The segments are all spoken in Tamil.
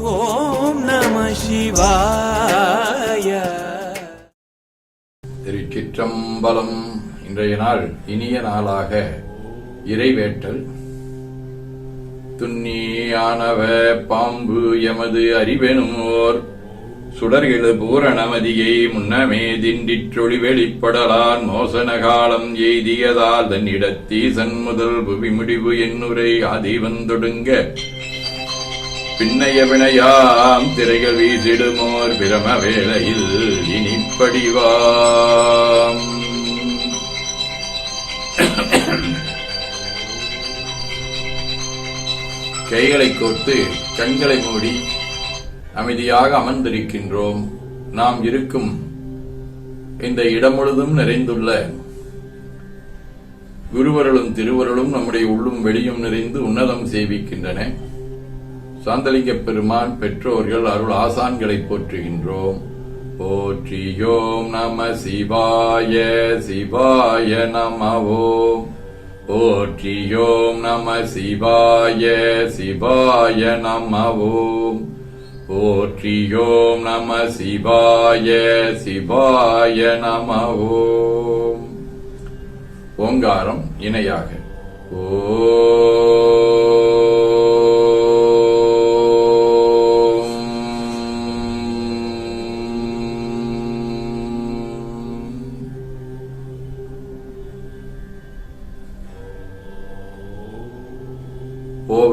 ஓம் நம சிவாய. திருச்சிற்றம்பலம் இன்றைய நாள் இனிய நாளாக இறைவேட்டல். துண்ணியானவ பாம்பு எமது அறிவெனுமோர் சுடர்களு பூரணமதியை முன்னமே திண்டிற்றொளி வெளிப்படலான் மோசன காலம் எய்தியதால் தன்னிடத்தீசன் முதல் புவி முடிவு என்னுரை ஆதி வந்தொடுங்க பின்னைய வினையாம் திரைகள் வீசிடுமோர் பிரம வேளையில் இனிப்படிவாம். கைகளை கோர்த்து கண்களை மூடி அமைதியாக அமர்ந்திருக்கின்றோம். நாம் இருக்கும் இந்த இடம் முழுதும் நிறைந்துள்ள குருவருளும் திருவருளும் நம்முடைய உள்ளும் வெளியும் நிறைந்து உன்னதம் சேவிக்கின்றன. சாந்தலிங்க பெருமான் பெற்றோர்கள் அருள் ஆசான்களை போற்றுகின்றோம். போற்றியோம் நம சிவாய சிவாய நமவோம் போற்றியோம் நம சிவாய சிவாய நமவோம் போற்றியோம் நம சிவாய சிவாய நமவோம் ஓங்காரம் இணையாக. ஓ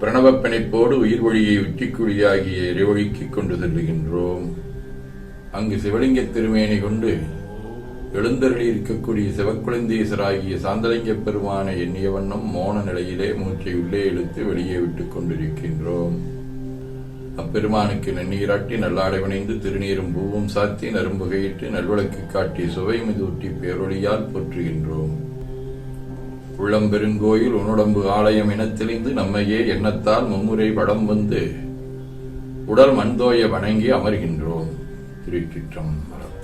பிரணவப் பிணைப்போடு உயிர் வழியை உச்சிக்குழியாகிய இறைவழிக்கிக் கொண்டு செல்லுகின்றோம். அங்கு சிவலிங்க திருமேனை கொண்டு எழுந்தருளி இருக்கக்கூடிய சிவக்குழந்தீசராகிய சாந்தலிங்க பெருமானை எண்ணிய வண்ணம் மோன நிலையிலே மூச்சை உள்ளே இழுத்து வெளியே விட்டுக் கொண்டிருக்கின்றோம். அப்பெருமானுக்கு நன்னீராட்டி நல்லாடை வினைந்து திருநீரும் பூவும் சாத்தி நரும்புகையிட்டு நல்வழக்கு காட்டி சுவை மிதூட்டி பேரொழியால் போற்றுகின்றோம். உள்ளம்பெருங்கோயில் உன்னுடம்பு ஆலயம் இனத்தெளிந்து நம்மையே எண்ணத்தால் மும்முறை படம் வந்து உடல் மண்தோய வணங்கி அமர்கின்றோம். திருச்சிற்றம்பலம்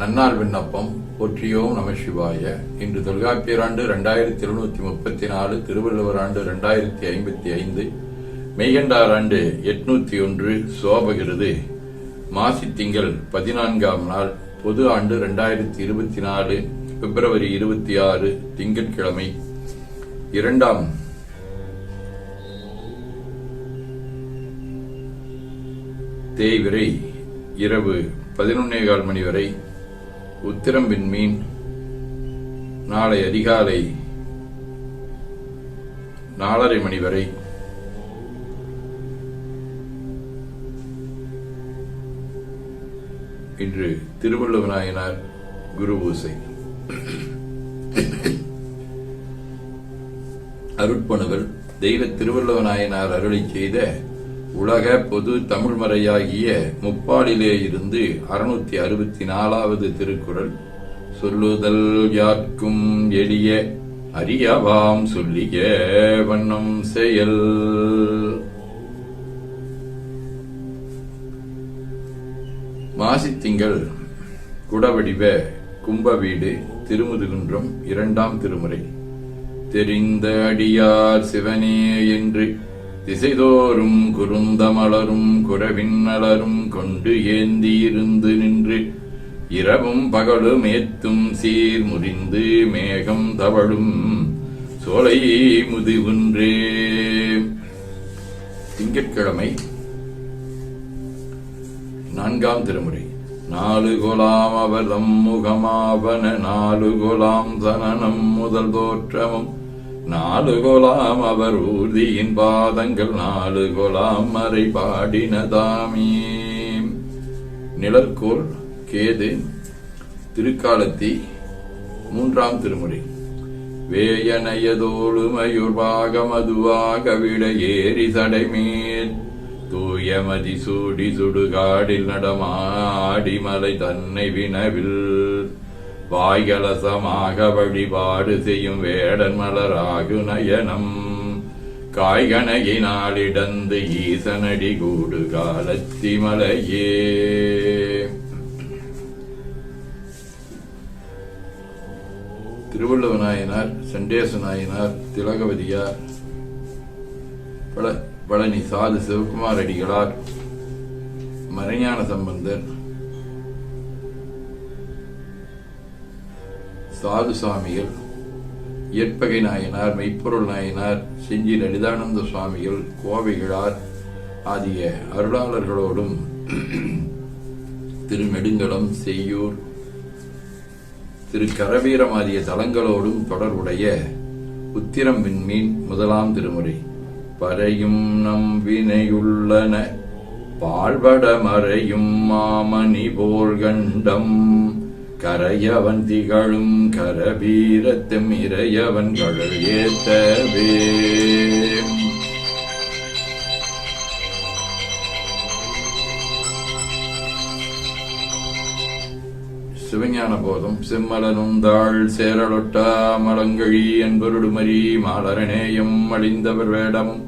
நன்னாள் விண்ணப்பம் போற்றியோம் நம சிவாய. இன்று தொல்காப்பியராண்டு ரெண்டாயிரத்தி எழுநூத்தி முப்பத்தி நாலு திருவள்ளுவர் ஆண்டு ரெண்டாயிரத்தி ஐம்பத்தி ஐந்து மெய்கண்டார் ஆண்டு எட்நூத்தி ஒன்று சோபகிருது மாசி திங்கள் பதினான்காம் நாள் பொது ஆண்டு இரண்டாயிரத்தி இருபத்தி நாலு பிப்ரவரி இருபத்தி ஆறு திங்கட்கிழமை. இரண்டாம். தேய்விரை இரவு பதினொன்னே கால் மணி வரை உத்திரம் விண்மீன் நாளை அதிகாலை நாலரை மணி வரை. இன்று திருவள்ளுவநாயனார் குரு பூசை. அருட்பணுவல் தெய்வ திருவள்ளுவநாயனார் அருளி செய்த உலக பொது தமிழ்மறையாகிய முப்பாலிலே இருந்து அறுநூத்தி அறுபத்தி நாலாவது திருக்குறள் சொல்லுதல் யார்க்கும் எளிய அறியவாம் சொல்லிய வண்ணம் செயல். மாசித்திங்கள் குடவடிவ கும்ப வீடு திருமுதுகுன்றம் இரண்டாம் திருமுறை. தெரிந்த அடியார் சிவனே என்று திசைதோறும் குருந்தமலரும் குரவின்னலரும் கொண்டு ஏந்தி இருந்து நின்று இரவும் பகலும் ஏத்தும் சீர் முறிந்து மேகம் தவழும் சோலை முதுகுன்றே. திங்கட்கிழமை நான்காம் திருமுறை. நாலு குலாம் அவர் தம்முகமாவன நாலு குலாம் தனனம் முதல் தோற்றமும். நாலு குலாம் அவர் ஊர்தியின் பாதங்கள் நாலு குலாம் மறை பாடினதாமே. நிழற்கோள் கேது திருக்காலத்தி மூன்றாம் திருமுறை. வேயனையதோடு மயூர்பாக மதுவாக விட ஏறி தடைமேற் தூயமதி சூடி சுடுகாடில் நடமாடி மலை தன்னை வினவில். வாய்கலசமாக வழிபாடு செய்யும் வேடன் மலராகு நயனம். காய்கனகினாலிடந்து ஈசனடி கூடு காலத்தி மலையே. திருவள்ளுவ நாயனார் சண்டேச நாயனார் திலகவதியார் பல பழனி சாது சிவகுமார் அடிகளார் மறைஞான சம்பந்தர் சாது சுவாமிகள் இயற்பகை நாயனார் மெய்ப்பொருள் நாயனார் செஞ்சி லலிதானந்த சுவாமிகள் கோவைகளார் ஆகிய அருளாளர்களோடும் திருநெடுங்கலம் செய்யூர் திரு கரவீரம் ஆகிய தலங்களோடும் தொடர்புடைய உத்திரம் விண்மீன் முதலாம் திருமுறை. பறையும் நம் வினையுள்ளன. பாழ்பட மறையும் மாமணி போல் கண்டம் கரையவன் திகழும் கரபீரத்தும் இறையவன் கடல் ஏத்தவே சிவஞான போதம் செம்மலனுந்தாள் சேரலொட்டா மலங்கழி என்பருடுமரி மாலரநேயம் அழிந்தவர் வேடமும்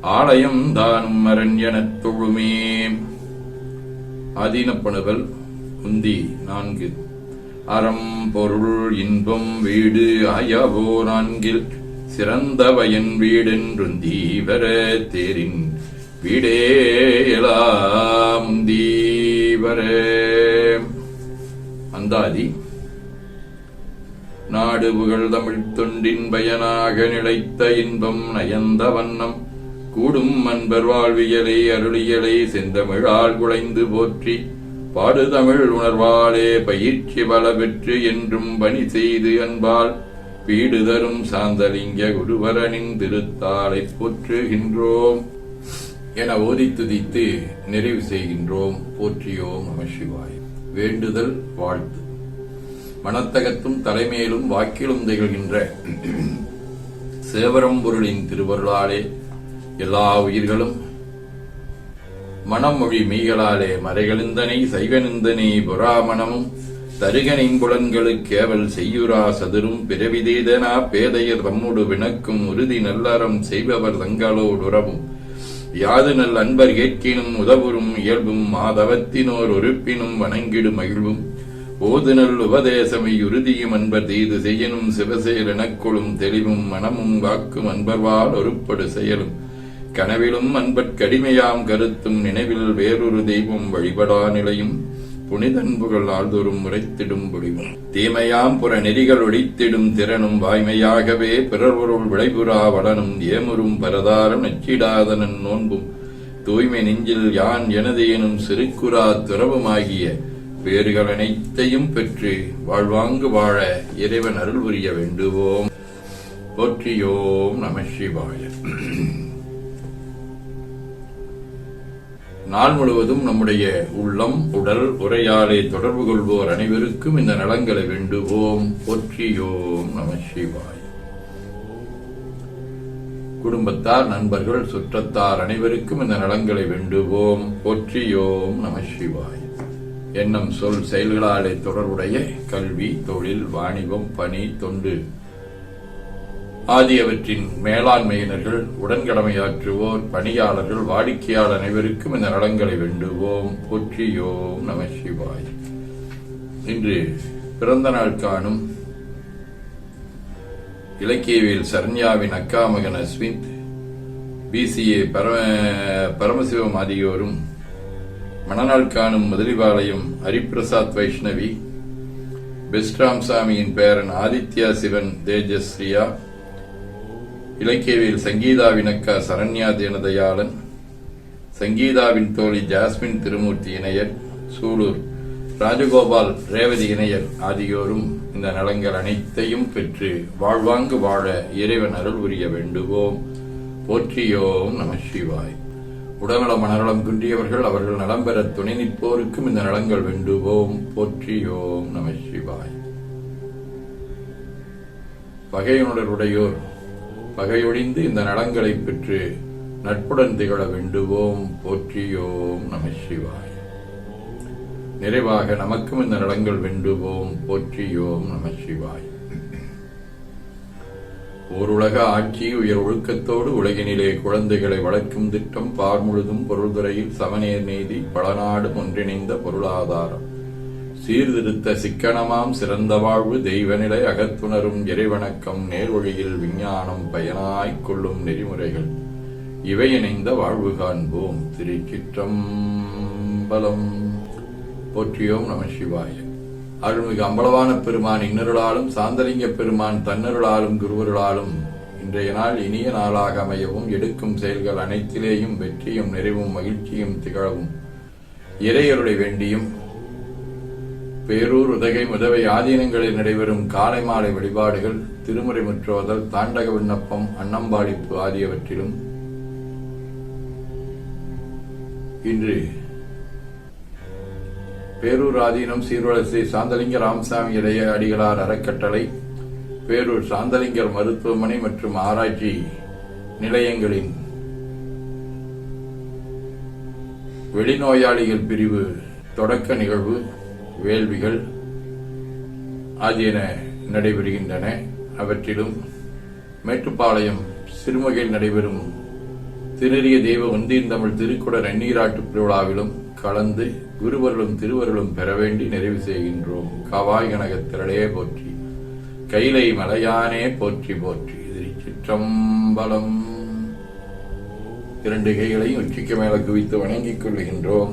ஆலயம் தானும் அரண்யனத் தொழுமே. அதீனப்பணுவல் உந்தி நான்கு. அறம் பொருள் இன்பம் வீடு ஆயாவோ நான்கில். சிறந்த பயன் வீடென்றுந்தீவர தேரின். வீடேலாம் தீவரே அந்தாதி. நாடு புகழ் தமிழ்த் தொண்டின் பயனாக நிலைத்த இன்பம் நயந்த வண்ணம். கூடும் அன்பர் வாழ்வியலை அருளியலை செந்தமிழால் குலைந்து போற்றி. பாடுதமிழ் உணர்வாளே பயிற்சி பல பெற்று என்றும் பணி செய்து அன்பால். வீடு தரும் சாந்தலிங்க குருவரனின் திருத்தாளை போற்றுகின்றோம். என ஓதி துதித்து நிறைவு செய்கின்றோம். போற்றியோம் நம சிவாய். வேண்டுதல் வாழ்த்து. மனத்தகத்தும் தலைமையிலும் வாக்கிலும் திகழ்கின்ற சேவரம்பொருளின் திருவருளாலே எல்லா உயிர்களும் மனமொழி மெய்களாலே மறைகளிந்தனை சைவனிந்தனை புறாமணமும் தருகனின்புலன்களுக்கேவல் செய்யுரா சதுரும் பிறவிதேதனா பேதையர் தம்முடு வினக்கும் உறுதி நல்லறம் செய்பவர் தங்களோடுறவும். யாது நல் அன்பர் ஏற்கினும் உதவுறும் இயல்பும் மாதவத்தினோர் உறுப்பினும் வணங்கிடு மகிழ்வும். ஓதுநல் உபதேசமை உறுதியும் அன்பர் தீது செய்யனும் சிவசேல் எனக்கொழும் தெளிவும் மனமும் வாக்கும் அன்பர்வால் ஒருப்படு செயலும். கனவிலும் அன்பற்கடிமையாம் கருத்தும் நினைவில் வேறொரு தெய்வம் வழிபடா நிலையும். புனிதன்புகள் ஆள்தோறும் முறைத்திடும் முடிவும் தீமையாம் புற நெறிகள் ஒழித்திடும் திறனும் வாய்மையாகவே பிறர்வருள் விளைபுறா வளனும் ஏமுறும் பரதாரம் நச்சிடாதனன் நோன்பும். தூய்மை நெஞ்சில் யான் எனது எனும் சிறுக்குறா துறவுமாகிய பேறுகள் அனைத்தையும் பெற்று வாழ்வாங்கு வாழ இறைவன் அருள் புரிய வேண்டுவோம். போற்றியோம் நம சிவாய. நாள் முழுவதும் நம்முடைய உள்ளம் உடல் உரையாலே தொடர்பு கொள்வோர் அனைவருக்கும் இந்த நலங்களை வேண்டுவோம். போற்றியோம் நம சிவாய். குடும்பத்தார் நண்பர்கள் சுற்றத்தார் அனைவருக்கும் இந்த நலங்களை வேண்டுவோம். போற்றியோம் நம சிவாய். எண்ணம் சொல் செயல்களாலே தொடர்புடைய கல்வி தொழில் வாணிபம் பணி தொண்டு ஆகியவற்றின் மேலாண்மையினர்கள் உடன்கடமையாற்றுவோர் பணியாளர்கள் வாடிக்கையாளர் அனைவருக்கும் இந்த நலன்களை வேண்டுவோம். போற்றியோம் நம சிவாய். இன்று பிறந்த நாள் காணும் இலக்கியவியல் சரண்யாவின் அக்கா மகன் அஸ்வின் பிசிஏ பரம பரமசிவம் ஆகியோரும் மணநாள் காணும் முதலிபாளையம் ஹரிபிரசாத் வைஷ்ணவி பெஸ்ட்ராம் சாமியின் பேரன் ஆதித்யா சிவன் தேஜஸ்ரியா இலக்கியவில் சங்கீதாவின் சரண்யா தேனதயாளன் சங்கீதாவின் தோழி ஜாஸ்மின் திருமூர்த்தி இணையர் சூலூர் ராஜகோபால் ரேவதி இணையர் ஆகியோரும் இந்த நலங்கள் அனைத்தையும் பெற்று வாழ்வாங்கு வாழ இறைவன் அருள் புரிய வேண்டுவோம். போற்றியோம் நம சிவாய். உடல்நலம் மனநலம் குன்றியவர்கள் அவர்கள் நலம் பெற துணை நிற்போருக்கும் இந்த நலங்கள் வேண்டுவோம். போற்றியோம் நம சிவாய். பகையுணருடையோர் பகையொழிந்து இந்த நலங்களை பெற்று நட்புடன் திகழ வேண்டுவோம். போற்றியோம் நம சிவாய். நிறைவாக நமக்கும் இந்த நலங்கள் வேண்டுவோம். போற்றியோம் நம சிவாய். ஓருலக ஆட்சி உயர் ஒழுக்கத்தோடு உலகினிலே குழந்தைகளை வளர்க்கும் திட்டம் பார் முழுதும் பொருள்துறையில் சமநேர் நீதி பலநாடும் ஒன்றிணைந்த பொருளாதாரம். சீர்திருத்த சிக்கனமாம் சிறந்த வாழ்வு தெய்வநிலை அகத்துணரும் இறைவணக்கம் நேர்வழியில் விஞ்ஞானம் பயனாய்க் கொள்ளும் நெறிமுறைகள். இவை இணைந்த வாழ்வு காண்போம். திருச்சிற்றம்பலம் போற்றியோம் நம சிவாய. அருள்மிகு அம்பலவான பெருமான் இன்னருளாலும் சாந்தலிங்க பெருமான் தன்னருளாலும் குருவருளாலும் இன்றைய நாள் இனிய நாளாக அமையவும் எடுக்கும் செயல்கள் அனைத்திலேயும் வெற்றியும் நிறைவும் மகிழ்ச்சியும் திகழவும். இறையருளை வேண்டியும் பேரூர் உதகை முதவை ஆதீனங்களில் நடைபெறும் காலை மாலை வழிபாடுகள் திருமுறை முற்றோதல் தாண்டக விண்ணப்பம் அன்னம்பாடிப்பு ஆகியவற்றிலும் இன்று பேரூர் ஆதீனம் சீர்வரிசை சாந்தலிங்க ராமசாமி இடைய அடிகளார் அறக்கட்டளை பேரூர் சாந்தலிங்கர் மருத்துவமனை மற்றும் ஆராய்ச்சி நிலையங்களின் வெளிநோயாளிகள் பிரிவு தொடக்க நிகழ்வு. வேள்விகள் ஆகியன நடைபெறுகின்றன. அவற்றிலும் மேட்டுப்பாளையம் சிறுமகையில் நடைபெறும் திருநெறிய தெய்வ ஒந்தீர்ந்தமிழ் திருக்குட நன்னீராட்டு திருவிழாவிலும் கலந்து குருவர்களும் திருவருளும் பெற வேண்டி நிறைவு செய்கின்றோம். காவாய் கனகத்திரளே போற்றி கைலை மலையானே போற்றி போற்றி. திருச்சிற்றம்பலம். இரண்டு கைகளையும் உச்சிக்கு மேல குவித்து வணங்கிக் கொள்ளுகின்றோம்